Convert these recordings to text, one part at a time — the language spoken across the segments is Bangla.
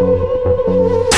Música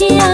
鸡肉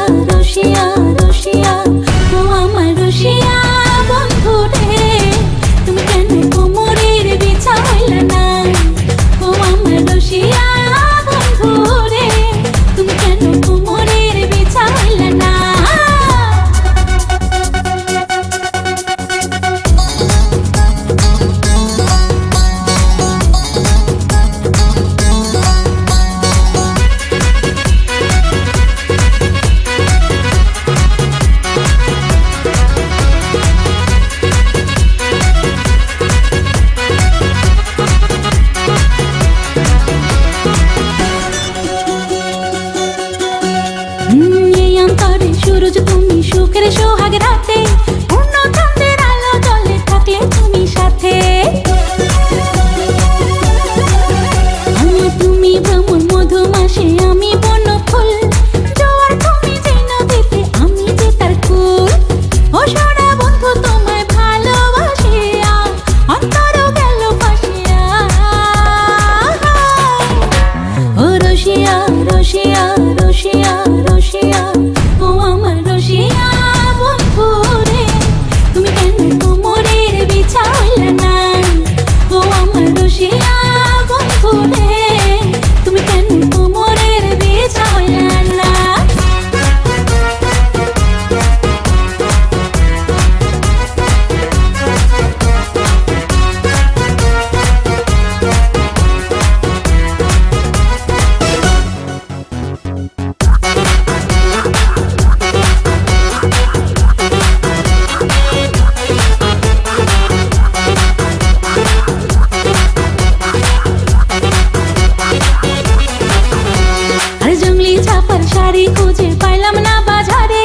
শাড়ি খুঁজে পাইলাম না বাজারে।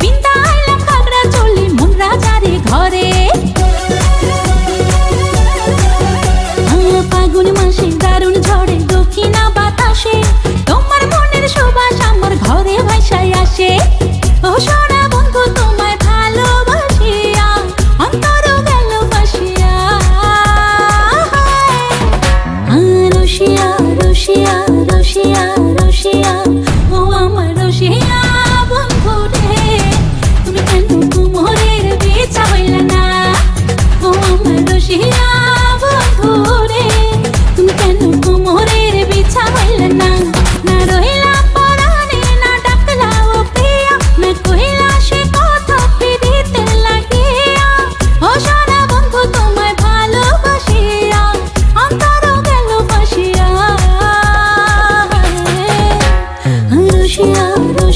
পিন্তা আইলাম খাগড়া চলি মুন্ডরা চারি ঘরে। ফাগুন মাসে, দারুণ ঝড়ে, দক্ষিণা বাতাসে। তোমার মনের সুবাস আমার ঘরে ভাইসায় আসে। ও সোনা বন্ধু, তোমায় ভালোবাসিয়া অন্তর গেল বাসিয়া রসিয়া রসিয়া রসিয়া রসিয়া। Yeah.